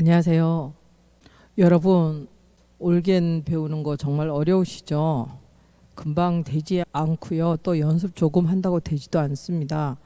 안녕하세요. 여러분, 올겐 배우는 거 정말 어려우시죠? 금방 되지 않고요. 또 연습 조금 한다고 되지도 않습니다.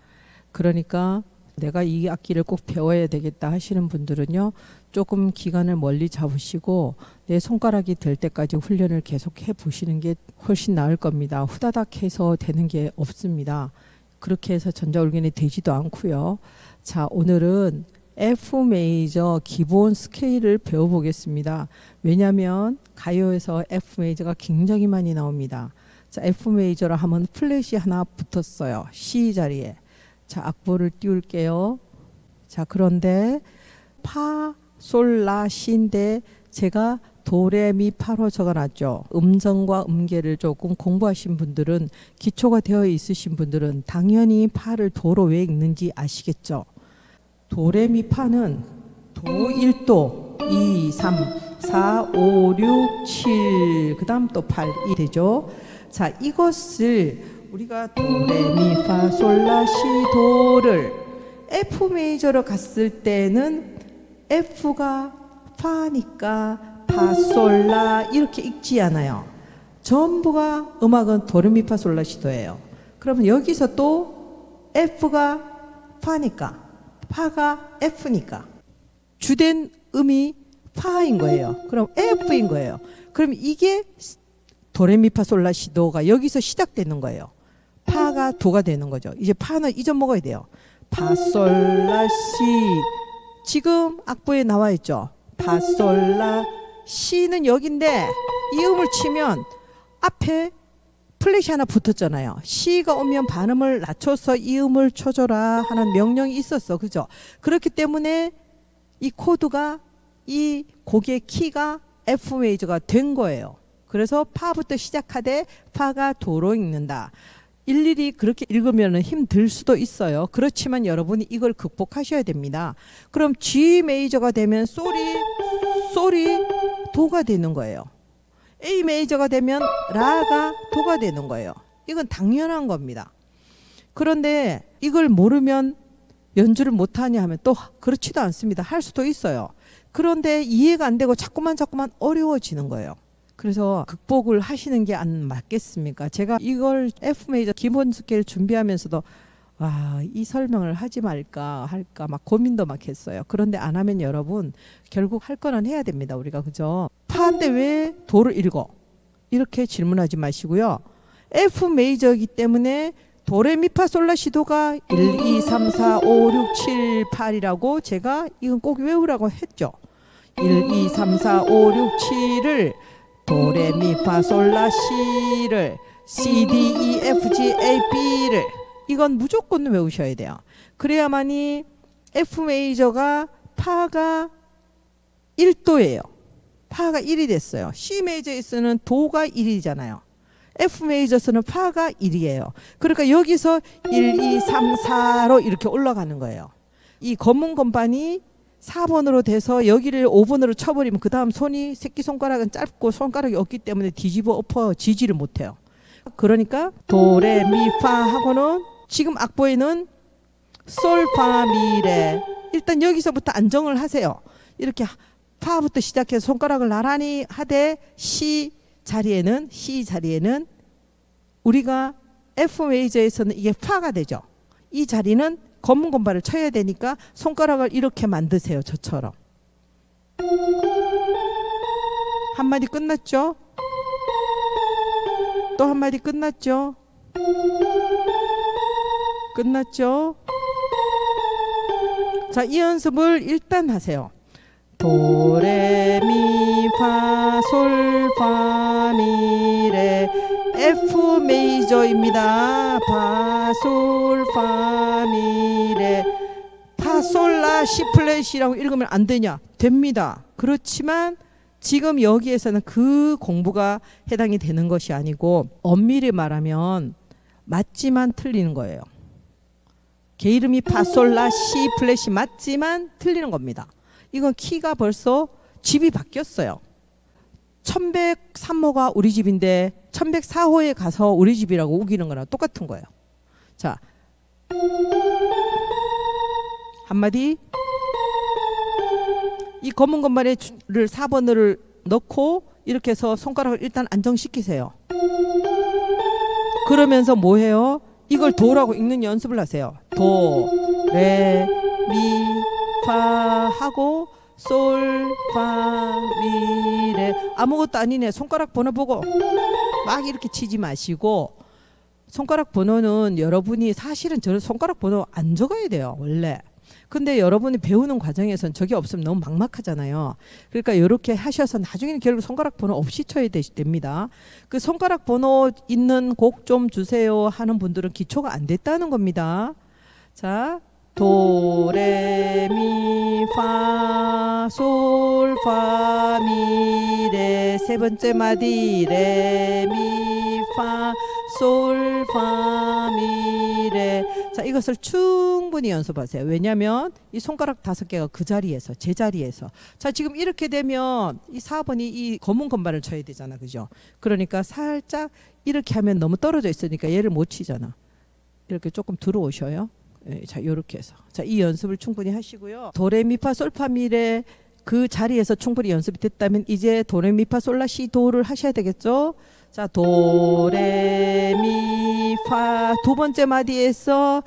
그러니까 내가 이 악기를 꼭 배워야 되겠다 하시는 분들은요. 조금 기간을 멀리 잡으시고 내 손가락이 될 때까지 훈련을 계속 해 보시는 게 훨씬 나을 겁니다. 후다닥 해서 되는 게 없습니다. 그렇게 해서 전자올겐이 되지도 않고요. 자, 오늘은 F 메이저 기본 스케일을 배워보겠습니다. 왜냐하면 가요에서 F 메이저가 굉장히 많이 나옵니다. 자, F 메이저라 하면 플랫이 하나 붙었어요. C 자리에. 자, 악보를 띄울게요. 자, 그런데 파, 솔, 라, 시인데 제가 도레미 파로 적어놨죠. 음정과 음계를 조금 공부하신 분들은 기초가 되어 있으신 분들은 당연히 파를 도로 왜 읽는지 아시겠죠. 도레미파는 도 1도 2, 3, 4, 5, 6, 7, 그 다음 또 8, 이 되죠. 자, 이것을 우리가 도레미파 솔라시 도를 F 메이저로 갔을 때는 F가 파니까 파솔라 이렇게 읽지 않아요. 전부가 음악은 도레미파 솔라시도예요. 그러면 여기서 또 F가 파니까 파가 F니까 주된 음이 파인 거예요. 그럼 F인 거예요. 그럼 이게 도레미파솔라시도가 여기서 시작되는 거예요. 파가 도가 되는 거죠. 이제 파는 잊어 먹어야 돼요. 파솔라시 지금 악보에 나와 있죠. 파솔라 시는 여기인데 이 음을 치면 앞에 플랫이 하나 붙었잖아요. 시가 오면 반음을 낮춰서 이 음을 쳐줘라 하는 명령이 있었어. 그죠? 그렇기 때문에 이 코드가 이 곡의 키가 F 메이저가 된 거예요. 그래서 파부터 시작하되 파가 도로 읽는다. 일일이 그렇게 읽으면 힘들 수도 있어요. 그렇지만 여러분이 이걸 극복하셔야 됩니다. 그럼 G 메이저가 되면 솔이 솔이 도가 되는 거예요. A 메이저가 되면 라가 도가 되는 거예요. 이건 당연한 겁니다. 그런데 이걸 모르면 연주를 못하냐 하면 또 그렇지도 않습니다. 할 수도 있어요. 그런데 이해가 안 되고 자꾸만 자꾸만 어려워지는 거예요. 그래서 극복을 하시는 게 안 맞겠습니까? 제가 이걸 F 메이저 기본 스케일 준비하면서도 와, 이 설명을 하지 말까 할까 막 고민도 막 했어요. 그런데 안 하면 여러분 결국 할 거는 해야 됩니다. 우리가 그죠? 파인데 왜 도를 읽어? 이렇게 질문하지 마시고요. F 메이저이기 때문에 도레미파 솔라시도가 1, 2, 3, 4, 5, 6, 7, 8이라고 제가 이건 꼭 외우라고 했죠. 1, 2, 3, 4, 5, 6, 7을 도레미파 솔라시를 C, D, E, F, G, A, B를 이건 무조건 외우셔야 돼요. 그래야만이 F 메이저가 파가 1도예요. 파가 1이 됐어요. C 메이저에서는 도가 1이잖아요. F 메이저에서는 파가 1이에요. 그러니까 여기서 1, 2, 3, 4로 이렇게 올라가는 거예요. 이 검은 건반이 4번으로 돼서 여기를 5번으로 쳐버리면 그 다음 손이 새끼 손가락은 짧고 손가락이 없기 때문에 뒤집어 엎어 지지를 못해요. 그러니까 도레 미파 하고는 지금 악보에는 솔 파 미레 일단 여기서부터 안정을 하세요. 이렇게 파부터 시작해서 손가락을 나란히 하되 시 자리에는 시 자리에는 우리가 F 메이저에서는 이게 파가 되죠. 이 자리는 검은 건반을 쳐야 되니까 손가락을 이렇게 만드세요. 저처럼. 한 마디 끝났죠? 또 한 마디 끝났죠? 끝났죠? 자, 이 연습을 일단 하세요. 도레미파솔파미레 F 메이저입니다. 파솔파미레 파솔라 시 플랫이라고 읽으면 안 되냐? 됩니다. 그렇지만 지금 여기에서는 그 공부가 해당이 되는 것이 아니고 엄밀히 말하면 맞지만 틀리는 거예요. 개 이름이 파솔라 시 플랫이 맞지만 틀리는 겁니다. 이건 키가 벌써 집이 바뀌었어요. 1103호가 우리 집인데 1104호에 가서 우리 집이라고 우기는 거랑 똑같은 거예요. 자. 한마디 이 검은 건반에를 4번을 넣고 이렇게 해서 손가락을 일단 안정시키세요. 그러면서 뭐 해요? 이걸 도라고 읽는 연습을 하세요. 도, 레, 미, 파 하고 솔, 파, 미, 레 아무것도 아니네. 손가락 번호 보고 막 이렇게 치지 마시고 손가락 번호는 여러분이 사실은 저는 손가락 번호 안 적어야 돼요. 원래. 근데 여러분이 배우는 과정에선 저게 없으면 너무 막막하잖아요. 그러니까 이렇게 하셔서 나중에는 결국 손가락 번호 없이 쳐야 되- 됩니다. 그 손가락 번호 있는 곡 좀 주세요 하는 분들은 기초가 안 됐다는 겁니다. 자, 도, 레, 미, 파, 솔, 파, 미, 레. 세 번째 마디, 레, 미, 파, 솔, 파, 미, 레. 자, 이것을 충분히 연습하세요. 왜냐하면 이 손가락 다섯 개가 그 자리에서, 제자리에서. 자, 지금 이렇게 되면 이 4번이 이 검은 건반을 쳐야 되잖아. 그죠? 그러니까 살짝 이렇게 하면 너무 떨어져 있으니까 얘를 못 치잖아. 이렇게 조금 들어오셔요. 예, 자, 요렇게 해서. 자, 이 연습을 충분히 하시고요. 도레미파 솔파미레 그 자리에서 충분히 연습이 됐다면 이제 도레미파 솔라시 도를 하셔야 되겠죠? 자, 도레미파 두 번째 마디에서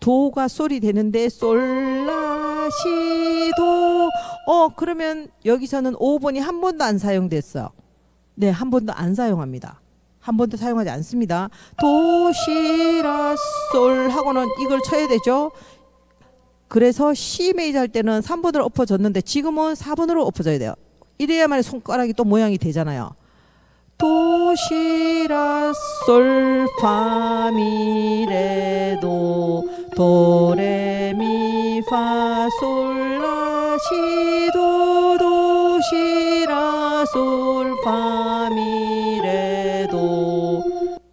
도가 솔이 되는데 솔라시 도. 어, 그러면 여기서는 5번이 한 번도 안 사용됐어. 네, 한 번도 안 사용합니다. 한 번도 사용하지 않습니다. 도시라솔 하고는 이걸 쳐야 되죠. 그래서 C 메이저 할 때는 3번으로 엎어졌는데 지금은 4번으로 엎어져야 돼요. 이래야만 손가락이 또 모양이 되잖아요. 도시라솔 파미레도 도레미파솔라시도 도시라솔 파미레도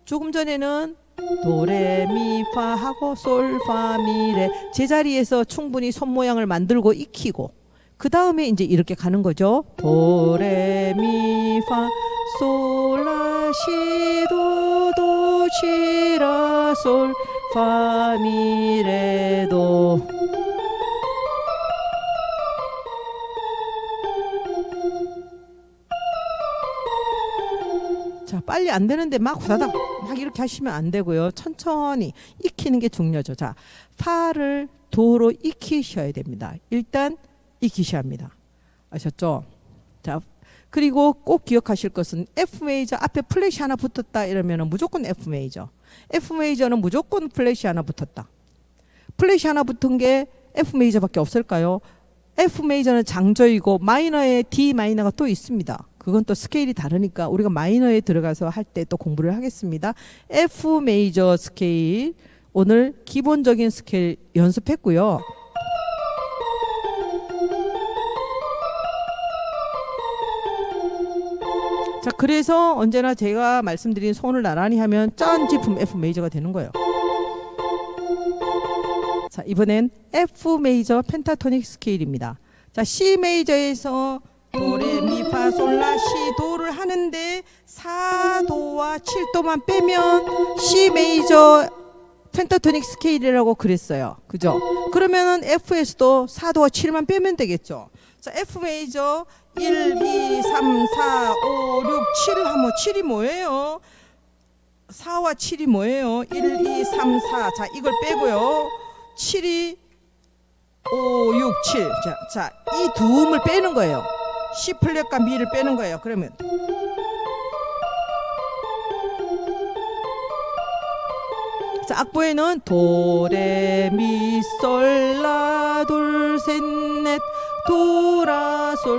조금 전에는 도레미파 하고 솔파미레 제자리에서 충분히 손 모양을 만들고 익히고 그 다음에 이제 이렇게 가는 거죠. 도레미파 솔라시도 도시라 솔 파미레도 빨리 안 되는데 막 후다닥 막 이렇게 하시면 안 되고요. 천천히 익히는 게 중요하죠. 자 파를 도로 익히셔야 됩니다. 일단 익히셔야 합니다. 아셨죠? 자 그리고 꼭 기억하실 것은 F 메이저 앞에 플래시 하나 붙었다 이러면 무조건 F 메이저 F 메이저는 무조건 플래시 하나 붙었다. 플래시 하나 붙은 게 F 메이저밖에 없을까요 F 메이저는 장저이고 마이너에 D 마이너가 또 있습니다. 그건 또 스케일이 다르니까 우리가 마이너에 들어가서 할 때 또 공부를 하겠습니다. F 메이저 스케일 오늘 기본적인 스케일 연습했고요. 자, 그래서 언제나 제가 말씀드린 손을 나란히 하면 짠 제품 F 메이저가 되는 거예요. 자, 이번엔 F 메이저 펜타토닉 스케일입니다. 자, C 메이저에서 도레미파솔라 시도를 하는데 4도와 7도만 빼면 C 메이저 펜타토닉 스케일이라고 그랬어요. 그죠? 그러면은 F에서도 4도와 7만 빼면 되겠죠. 자, F 메이저 1, 2, 3, 4, 5, 6, 7 하면 7이 뭐예요? 4와 7이 뭐예요? 1, 2, 3, 4. 자, 이걸 빼고요. 7이 5, 6, 7. 자, 자, 이 두 음을 빼는 거예요. C 플랫과 미를 빼는 거예요. 그러면 자, 악보에는 도레미솔라 둘셋넷 도라솔미레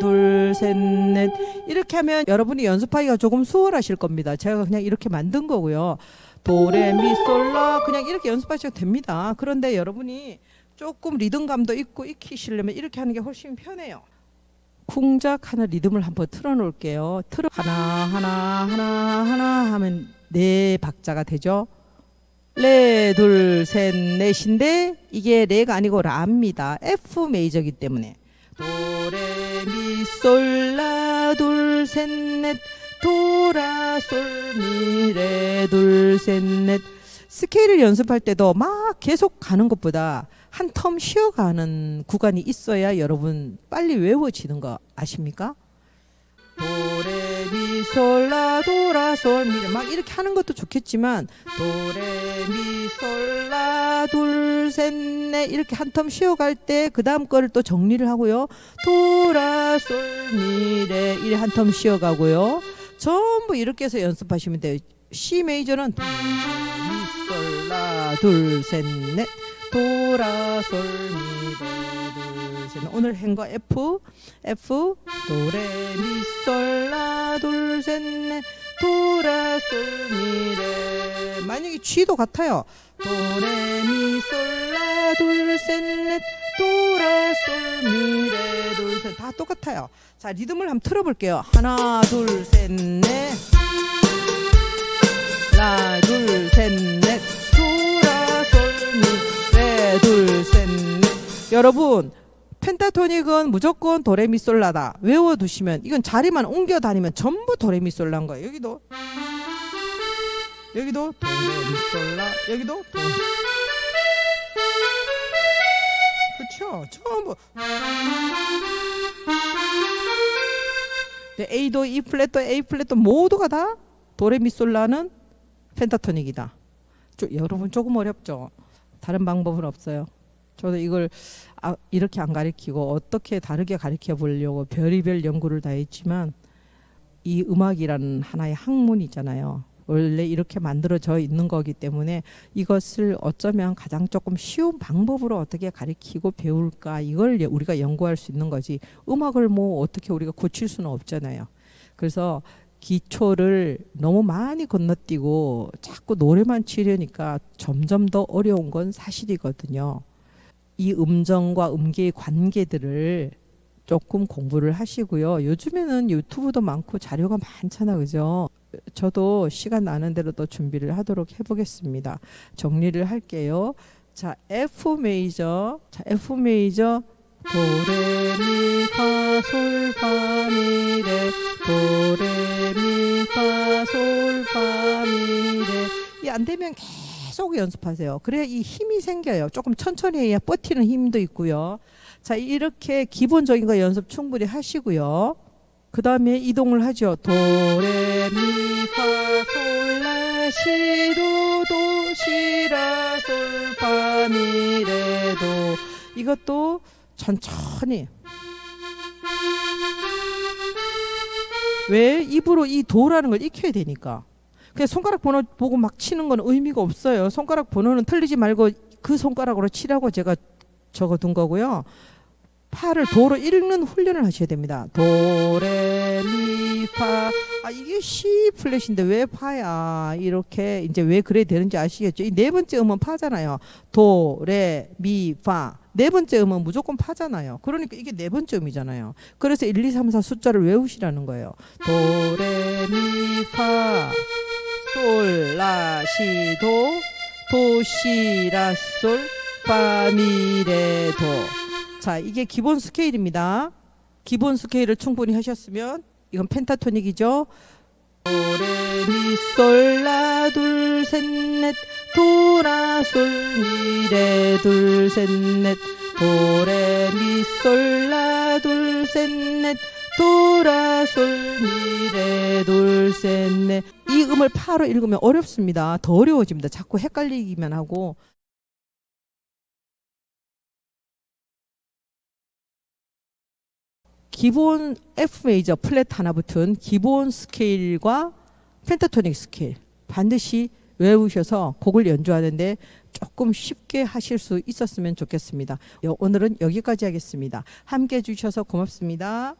둘셋넷 이렇게 하면 여러분이 연습하기가 조금 수월하실 겁니다. 제가 그냥 이렇게 만든 거고요. 도레미솔라 그냥 이렇게 연습하셔도 됩니다. 그런데 여러분이 조금 리듬감도 있고 익히시려면 이렇게 하는 게 훨씬 편해요. 쿵작 하는 리듬을 한번 틀어놓을게요. 틀어 하나 하나 하나 하나 하면 네 박자가 되죠. 레, 둘, 셋, 넷인데 이게 레가 아니고 라입니다. F 메이저기 때문에 도, 레, 미, 솔, 라, 둘, 셋, 넷, 도, 라, 솔, 미, 레, 둘, 셋, 넷. 스케일을 연습할 때도 막 계속 가는 것보다 한 텀 쉬어가는 구간이 있어야 여러분 빨리 외워지는 거 아십니까? 도레미솔라 도라솔미 막 이렇게 하는 것도 좋겠지만 도레미솔라 둘셋넷. 이렇게 한 텀 쉬어갈 때 그 다음 거를 또 정리를 하고요. 도라솔미레 이래 한텀 쉬어가고요 전부 이렇게 해서 연습하시면 돼요. C 메이저는 도레미솔라 둘셋넷. 도라솔미레 둘셋넷. 오늘 한거 F F 도레미솔라 둘셋넷. 도라솔미레 만약에 G도 같아요. 도레미솔라 둘셋넷. 도라솔미 레 둘셋 다 똑같아요. 자 리듬을 한번 틀어볼게요. 하나 둘 셋 넷. 하나 둘 셋넷. 도라솔미 레 둘 셋 넷. 여러분 펜타토닉은 무조건 도레미솔라다. 외워두시면 이건 자리만 옮겨 다니면 전부 도레미솔라인 거예요. 여기도. 여기도 도레미솔라. 여기도 도 그렇죠. 전부 네, A도 E 플랫도 A 플랫도 모두가 다 도레미솔라는 펜타토닉이다. 저, 여러분 조금 어렵죠? 다른 방법은 없어요. 저도 이걸 아, 이렇게 안 가르치고 어떻게 다르게 가르쳐 보려고 별의별 연구를 다 했지만 이 음악이라는 하나의 학문이잖아요. 원래 이렇게 만들어져 있는 거기 때문에 이것을 어쩌면 가장 조금 쉬운 방법으로 어떻게 가르치고 배울까 이걸 예- 우리가 연구할 수 있는 거지 음악을 뭐 어떻게 우리가 고칠 수는 없잖아요. 그래서 기초를 너무 많이 건너뛰고 자꾸 노래만 치려니까 점점 더 어려운 건 사실이거든요. 이 음정과 음계의 관계들을 조금 공부를 하시고요. 요즘에는 유튜브도 많고 자료가 많잖아, 그죠? 저도 시간 나는 대로 또 준비를 하도록 해보겠습니다. 정리를 할게요. 자, F 메이저, 자, F 메이저, 도레미파 솔파미레, 도레미파 솔파미레. 이 안 되면 계속 연습하세요. 그래야 이 힘이 생겨요. 조금 천천히 해야 버티는 힘도 있고요. 자, 이렇게 기본적인 거 연습 충분히 하시고요. 그 다음에 이동을 하죠. 도, 레, 미, 파, 솔, 라, 시, 도, 도, 시, 라, 솔, 파, 미, 레, 도. 이것도 천천히. 왜? 입으로 이 도라는 걸 익혀야 되니까. 그냥 손가락 번호 보고 막 치는 건 의미가 없어요. 손가락 번호는 틀리지 말고 그 손가락으로 치라고 제가 적어둔 거고요. 파를 도로 읽는 훈련을 하셔야 됩니다. 도, 레, 미, 파. 아, 이게 C 플랫인데 왜 파야? 이렇게 이제 왜 그래 되는지 아시겠죠? 이 네 번째 음은 파잖아요. 도, 레, 미, 파. 네 번째 음은 무조건 파잖아요. 그러니까 이게 네 번째 음이잖아요. 그래서 1, 2, 3, 4 숫자를 외우시라는 거예요. 도, 레, 미, 파. 솔, 라, 시, 도, 도, 시, 라, 솔, 파, 미, 레, 도. 자, 이게 기본 스케일입니다. 기본 스케일을 충분히 하셨으면 이건 펜타토닉이죠. 도, 레, 미, 솔, 라, 둘, 셋, 넷, 도, 라, 솔, 미, 레, 둘, 셋, 넷, 도, 레, 미, 솔, 라, 둘, 셋, 넷, 도라 솔 미레 돌셋네 이 음을 파로 읽으면 어렵습니다. 더 어려워집니다. 자꾸 헷갈리기만 하고 기본 F 메이저 플랫 하나 붙은 기본 스케일과 펜타토닉 스케일 반드시 외우셔서 곡을 연주하는데 조금 쉽게 하실 수 있었으면 좋겠습니다. 요- 오늘은 여기까지 하겠습니다. 함께 해주셔서 고맙습니다.